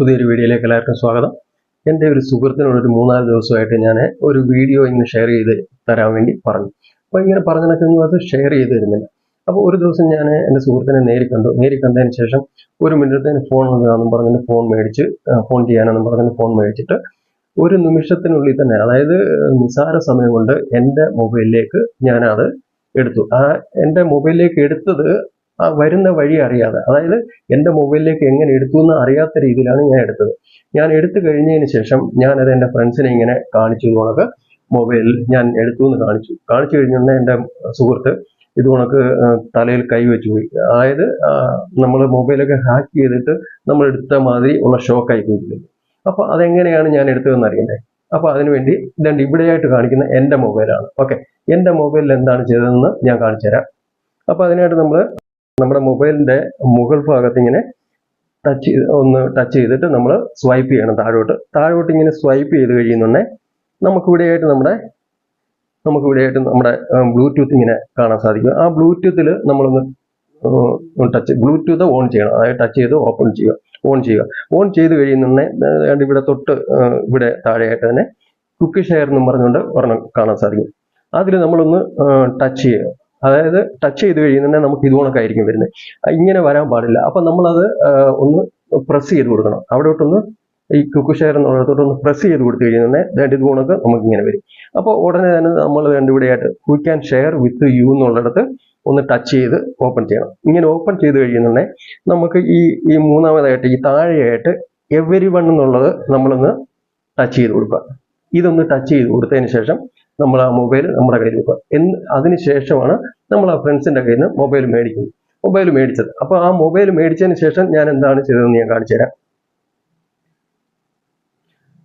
പുതിയൊരു വീഡിയോയിലേക്ക് എല്ലാവർക്കും സ്വാഗതം. എന്റെ ഒരു സുഹൃത്തിനോട് ഒരു മൂന്നാൽ ദിവസമായിട്ട് ഞാൻ ഒരു വീഡിയോ ഇങ്ങനെ ഷെയർ ചെയ്ത് തരാൻ വേണ്ടി പറഞ്ഞു. അപ്പോൾ ഇങ്ങനെ പറഞ്ഞതൊക്കെ അത് ഷെയർ ചെയ്ത് തരുന്നില്ല. അപ്പോൾ ഒരു ദിവസം ഞാൻ എന്റെ സുഹൃത്തിനെ നേരി കണ്ടു. നേരി കണ്ടതിന് ശേഷം ഒരു മിനിറ്റ് ഫോൺ വന്നതാണെന്നും പറഞ്ഞിട്ട് ഫോൺ മേടിച്ച് ഫോൺ ചെയ്യാനെന്നും പറഞ്ഞിട്ട് ഫോൺ മേടിച്ചിട്ട് ഒരു നിമിഷത്തിനുള്ളിൽ തന്നെ അതായത് നിസാര സമയം കൊണ്ട് എന്റെ മൊബൈലിലേക്ക് ഞാനത് എടുത്തു. ആ എന്റെ മൊബൈലിലേക്ക് എടുത്തത് ആ വരുന്ന വഴി അറിയാതെ. അതായത് എന്റെ മൊബൈലിലേക്ക് എങ്ങനെ എടുത്തു എന്ന് അറിയാത്ത രീതിയിലാണ് ഞാൻ എടുത്തത്. ഞാൻ എടുത്തു കഴിഞ്ഞതിന് ശേഷം ഞാനത് എന്റെ ഫ്രണ്ട്സിനെ ഇങ്ങനെ കാണിച്ചു കണക്ക് മൊബൈലിൽ ഞാൻ എടുത്തു എന്ന് കാണിച്ചു. കാണിച്ചു കഴിഞ്ഞാൽ എന്റെ സുഹൃത്ത് ഇത് കണക്ക് തലയിൽ കൈവച്ചു വെച്ച് പോയി. അതായത് നമ്മൾ മൊബൈലൊക്കെ ഹാക്ക് ചെയ്തിട്ട് നമ്മൾ എടുത്ത മാതിരി ഉള്ള ഷോക്കായി പോയിട്ടില്ല അപ്പോൾ അതെങ്ങനെയാണ് ഞാൻ എടുത്തതെന്ന് അറിയണ്ടേ? അപ്പോൾ അതിനുവേണ്ടി രണ്ട് ഇവിടെയായിട്ട് കാണിക്കുന്ന എന്റെ മൊബൈലാണ് ഓക്കെ. എന്റെ മൊബൈലിൽ എന്താണ് ചെയ്തതെന്ന് ഞാൻ കാണിച്ചു തരാം അപ്പോൾ അതിനായിട്ട് നമ്മൾ നമ്മുടെ മൊബൈലിന്റെ മുകൾ ഭാഗത്ത് ഇങ്ങനെ ടച്ച് ഒന്ന് ടച്ച് ചെയ്തിട്ട് നമ്മൾ സ്വൈപ്പ് ചെയ്യണം താഴോട്ട്. താഴോട്ട് ഇങ്ങനെ സ്വൈപ്പ് ചെയ്ത് കഴിയുന്നുണ്ടെങ്കിൽ നമുക്ക് ഇവിടെയായിട്ട് നമ്മുടെ നമുക്ക് ഇവിടെയായിട്ട് നമ്മുടെ ബ്ലൂടൂത്ത് ഇങ്ങനെ കാണാൻ സാധിക്കും. ആ ബ്ലൂടൂത്തിൽ നമ്മളൊന്ന് ടച്ച് ബ്ലൂടൂത്ത് ഓൺ ചെയ്യണം. അതായത് ടച്ച് ചെയ്ത് ഓപ്പൺ ചെയ്യുക ഓൺ ചെയ്യുക. ഓൺ ചെയ്ത് കഴിയുന്നുണ്ടെങ്കിൽ ഇവിടെ തൊട്ട് ഇവിടെ താഴെയായിട്ട് തന്നെ കുക്കി ഷെയർ എന്നും പറഞ്ഞുകൊണ്ട് ഒരെണ്ണം കാണാൻ സാധിക്കും. അതിൽ നമ്മളൊന്ന് ടച്ച് ചെയ്യുക. അതായത് ടച്ച് ചെയ്ത് കഴിയുന്നുണ്ടെങ്കിൽ നമുക്ക് ഇതുകൊണ്ടൊക്കെയായിരിക്കും വരുന്നത്. ഇങ്ങനെ വരാൻ പാടില്ല. അപ്പം നമ്മളത് ഒന്ന് പ്രസ് ചെയ്ത് കൊടുക്കണം. അവിടെ അവിടോട്ടൊന്ന് ഈ കുക്കുഷെയർ എന്നുള്ളിടത്തോട്ടൊന്ന് പ്രസ് ചെയ്ത് കൊടുത്തു കഴിഞ്ഞാൽ ഇത് കണക്ക് നമുക്ക് ഇങ്ങനെ വരും. അപ്പോൾ ഉടനെ തന്നെ നമ്മൾ രണ്ടുപടിയായിട്ട് we can share with you എന്നുള്ളിടത്ത് ഒന്ന് ടച്ച് ചെയ്ത് ഓപ്പൺ ചെയ്യണം. ഇങ്ങനെ ഓപ്പൺ ചെയ്ത് കഴിയുന്നുണ്ടെങ്കിൽ നമുക്ക് ഈ ഈ മൂന്നാമതായിട്ട് ഈ താഴെയായിട്ട് എവരി വൺ എന്നുള്ളത് നമ്മളൊന്ന് ടച്ച് ചെയ്ത് കൊടുക്കുക. ഇതൊന്ന് ടച്ച് ചെയ്ത് കൊടുത്തതിന് ശേഷം നമ്മൾ ആ മൊബൈൽ നമ്മുടെ കയ്യിൽ വെക്കുക എന്ന് അതിന് ശേഷമാണ് നമ്മൾ ആ ഫ്രണ്ട്സിന്റെ കയ്യിൽ നിന്ന് മൊബൈൽ മേടിക്കുന്നത് മൊബൈൽ മേടിച്ചത്. അപ്പോൾ ആ മൊബൈൽ മേടിച്ചതിന് ശേഷം ഞാൻ എന്താണ് ചെയ്തതെന്ന് ഞാൻ കാണിച്ചു തരാം.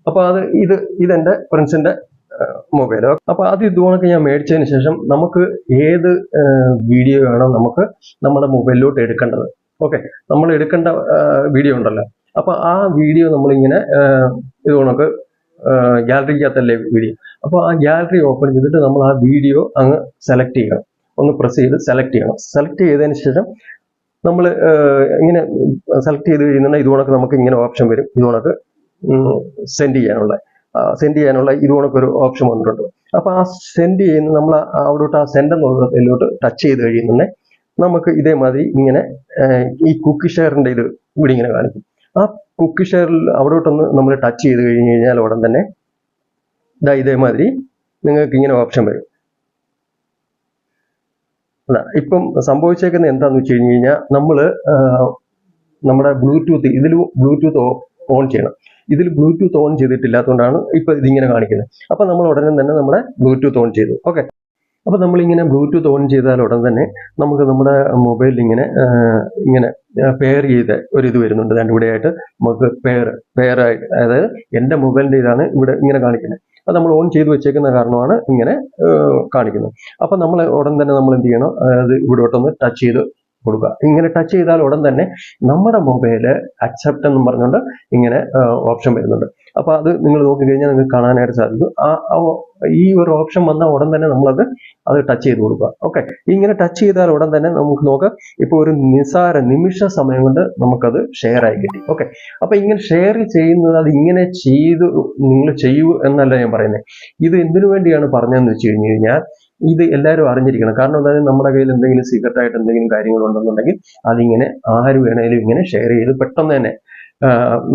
അപ്പോൾ അത് ഇത് ഇതെന്റെ ഫ്രണ്ട്സിന്റെ മൊബൈൽ അപ്പൊ അത് ഇതുകൊണ്ടൊക്കെ ഞാൻ മേടിച്ചതിന് ശേഷം നമുക്ക് ഏത് വീഡിയോ വേണം നമുക്ക് നമ്മുടെ മൊബൈലിലോട്ട് എടുക്കേണ്ടത്. ഓക്കെ. നമ്മൾ എടുക്കേണ്ട വീഡിയോ ഉണ്ടല്ലോ. അപ്പൊ ആ വീഡിയോ നമ്മളിങ്ങനെ ഇതുപോലൊക്കെ ഗ്യാലറിക്കകത്തല്ലേ വീഡിയോ അപ്പോൾ ആ ഗാലറി ഓപ്പൺ ചെയ്തിട്ട് നമ്മൾ ആ വീഡിയോ അങ്ങ് സെലക്ട് ചെയ്യണം. ഒന്ന് പ്രസ് ചെയ്ത് സെലക്ട് ചെയ്യണം. സെലക്ട് ചെയ്തതിന് ശേഷം നമ്മൾ ഇങ്ങനെ സെലക്ട് ചെയ്ത് കഴിയുന്നുണ്ടെങ്കിൽ ഇത് കണക്ക് നമുക്ക് ഇങ്ങനെ ഓപ്ഷൻ വരും. ഇത് കണക്ക് സെൻഡ് ചെയ്യാനുള്ള സെൻഡ് ചെയ്യാനുള്ള ഇത് ഒരു ഓപ്ഷൻ വന്നിട്ടുണ്ട്. അപ്പോൾ ആ സെൻഡ് ചെയ്യുന്ന നമ്മൾ അവിടോട്ട് ആ സെൻഡ് എന്നുള്ളതിലോട്ട് ടച്ച് ചെയ്ത് കഴിയുന്നുണ്ടെങ്കിൽ നമുക്ക് ഇതേമാതിരി ഇങ്ങനെ ഈ കുക്കി ഷെയറിന്റെ ഇത് ഇവിടെ ഇങ്ങനെ കാണിക്കും. ആ കുക്കി ഷെയറിൽ അവിടോട്ടൊന്ന് നമ്മൾ ടച്ച് ചെയ്ത് കഴിഞ്ഞ് കഴിഞ്ഞാൽ ഉടൻ തന്നെ ഇതാ ഇതേമാതിരി നിങ്ങൾക്ക് ഇങ്ങനെ ഓപ്ഷൻ വരും. അല്ല ഇപ്പം സംഭവിച്ചേക്കുന്നത് എന്താണെന്ന് വെച്ച് കഴിഞ്ഞ് കഴിഞ്ഞാൽ നമ്മൾ നമ്മുടെ ബ്ലൂടൂത്ത് ഇതിൽ ബ്ലൂടൂത്ത് ഓൺ ചെയ്യണം. ഇതിൽ ബ്ലൂടൂത്ത് ഓൺ ചെയ്തിട്ടില്ലാത്തതുകൊണ്ടാണ് ഇപ്പൊ ഇതിങ്ങനെ കാണിക്കുന്നത്. അപ്പൊ നമ്മൾ ഉടനെ തന്നെ നമ്മുടെ ബ്ലൂടൂത്ത് ഓൺ ചെയ്തു. ഓക്കെ. അപ്പൊ നമ്മളിങ്ങനെ ബ്ലൂടൂത്ത് ഓൺ ചെയ്താൽ ഉടൻ തന്നെ നമുക്ക് നമ്മുടെ മൊബൈലിൽ ഇങ്ങനെ ഇങ്ങനെ പെയർ ചെയ്ത ഒരു ഇത് വരുന്നുണ്ട്. രണ്ട് നമുക്ക് പെയർ പെയർ ആയിട്ട്. അതായത് എന്റെ മൊബൈലിന്റെ ഇതാണ് ഇവിടെ ഇങ്ങനെ കാണിക്കുന്നത്. അത് നമ്മൾ ഓൺ ചെയ്ത് വെച്ചേക്കുന്ന കാരണമാണ് ഇങ്ങനെ കാണിക്കുന്നത്. അപ്പം നമ്മൾ ഉടൻ തന്നെ നമ്മൾ എന്ത് ചെയ്യണം? അതായത് ഇവിടോട്ടൊന്ന് ടച്ച് ചെയ്ത് കൊടുക്കുക. ഇങ്ങനെ ടച്ച് ചെയ്താൽ ഉടൻ തന്നെ നമ്മുടെ മൊബൈൽ അക്സെപ്റ്റ് എന്ന് പറഞ്ഞുകൊണ്ട് ഇങ്ങനെ ഓപ്ഷൻ വരുന്നുണ്ട്. അപ്പോൾ അത് നിങ്ങൾ നോക്കിക്കഴിഞ്ഞാൽ നിങ്ങൾക്ക് കാണാനായിട്ട് സാധിക്കും. ആ ഈ ഒരു ഓപ്ഷൻ വന്ന ഉടൻ തന്നെ നമ്മളത് അത് ടച്ച് ചെയ്ത് കൊടുക്കുക. ഓക്കെ ഇങ്ങനെ ടച്ച് ചെയ്താൽ ഉടൻ തന്നെ നമുക്ക് നോക്കാം. ഇപ്പോൾ ഒരു നിസാര നിമിഷ സമയം കൊണ്ട് നമുക്കത് ഷെയർ ആയി കിട്ടി. ഓക്കെ അപ്പൊ ഇങ്ങനെ ഷെയർ ചെയ്യുന്നത് അത് ഇങ്ങനെ ചെയ്തു നിങ്ങൾ ചെയ്യൂ എന്നല്ല ഞാൻ പറയുന്നത് ഇത് എന്തിനു വേണ്ടിയാണ് പറഞ്ഞതെന്ന് വെച്ച് കഴിഞ്ഞ് കഴിഞ്ഞാൽ ഇത് എല്ലാവരും അറിഞ്ഞിരിക്കണം. കാരണം അതായത് നമ്മുടെ കയ്യിൽ എന്തെങ്കിലും സീക്രട്ടായിട്ട് എന്തെങ്കിലും കാര്യങ്ങളുണ്ടെന്നുണ്ടെങ്കിൽ അതിങ്ങനെ ആര് വേണേലും ഇങ്ങനെ ഷെയർ ചെയ്ത് പെട്ടെന്ന് തന്നെ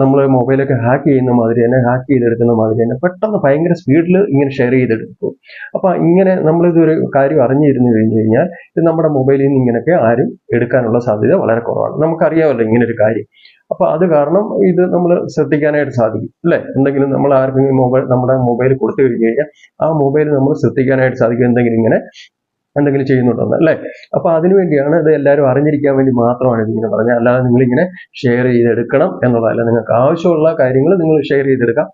നമ്മൾ മൊബൈലൊക്കെ ഹാക്ക് ചെയ്യുന്ന മാതിരി തന്നെ ഹാക്ക് ചെയ്തെടുക്കുന്ന മാതിരി തന്നെ പെട്ടെന്ന് ഭയങ്കര സ്പീഡിൽ ഇങ്ങനെ ഷെയർ ചെയ്തെടുക്കും. അപ്പൊ ഇങ്ങനെ നമ്മളിതൊരു കാര്യം അറിഞ്ഞിരുന്നു കഴിഞ്ഞു കഴിഞ്ഞാൽ ഇത് നമ്മുടെ മൊബൈലിൽ നിന്ന് ഇങ്ങനെയൊക്കെ ആരും എടുക്കാനുള്ള സാധ്യത വളരെ കുറവാണ്. നമുക്കറിയാമല്ലോ ഇങ്ങനെ ഒരു കാര്യം. അപ്പൊ അത് കാരണം ഇത് നമ്മൾ ശ്രദ്ധിക്കാനായിട്ട് സാധിക്കും അല്ലെ? എന്തെങ്കിലും നമ്മൾ ആർക്കെങ്കിലും മൊബൈൽ നമ്മുടെ മൊബൈൽ കൊടുത്തു കഴിഞ്ഞു കഴിഞ്ഞാൽ ആ മൊബൈൽ നമ്മൾ ശ്രദ്ധിക്കാനായിട്ട് സാധിക്കും. എന്തെങ്കിലും ഇങ്ങനെ എന്തെങ്കിലും ചെയ്യുന്നുണ്ടെന്ന് അല്ലേ? അപ്പൊ അതിനു വേണ്ടിയാണ് ഇത് എല്ലാവരും അറിഞ്ഞിരിക്കാൻ വേണ്ടി മാത്രമാണ് ഇതിങ്ങനെ പറഞ്ഞത്. അല്ലാതെ നിങ്ങളിങ്ങനെ ഷെയർ ചെയ്തെടുക്കണം എന്നുള്ളതല്ല. നിങ്ങൾക്ക് ആവശ്യമുള്ള കാര്യങ്ങൾ നിങ്ങൾ ഷെയർ ചെയ്തെടുക്കാം.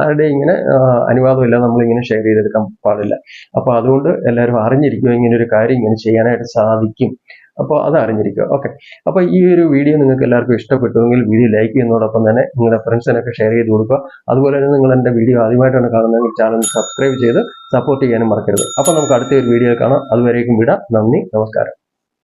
ആരുടെ ഇങ്ങനെ ആ, അനുവാദമില്ല നമ്മൾ ഇങ്ങനെ ഷെയർ ചെയ്തെടുക്കാൻ പാടില്ല. അപ്പൊ അതുകൊണ്ട് എല്ലാവരും അറിഞ്ഞിരിക്കും ഇങ്ങനെ ഒരു കാര്യം ഇങ്ങനെ ചെയ്യാനായിട്ട് സാധിക്കും. അപ്പോൾ അത് അറിഞ്ഞിരിക്കുക. ഓക്കെ അപ്പോൾ ഈ ഒരു വീഡിയോ നിങ്ങൾക്ക് എല്ലാവർക്കും ഇഷ്ടപ്പെട്ടുവെങ്കിൽ വീഡിയോ ലൈക്ക് ചെയ്യുന്നതോടൊപ്പം തന്നെ നിങ്ങളുടെ ഫ്രണ്ട്സിനൊക്കെ ഷെയർ ചെയ്ത് കൊടുക്കുക. അതുപോലെ തന്നെ നിങ്ങൾ എന്റെ വീഡിയോ ആദ്യമായിട്ടാണ് കാണുന്നതെങ്കിൽ ചാനൽ സബ്സ്ക്രൈബ് ചെയ്ത് സപ്പോർട്ട് ചെയ്യാനും മറക്കരുത്. അപ്പോൾ നമുക്ക് അടുത്ത ഒരു വീഡിയോ കാണാം. അതുവരേക്കും വിടാം. നന്ദി. നമസ്കാരം.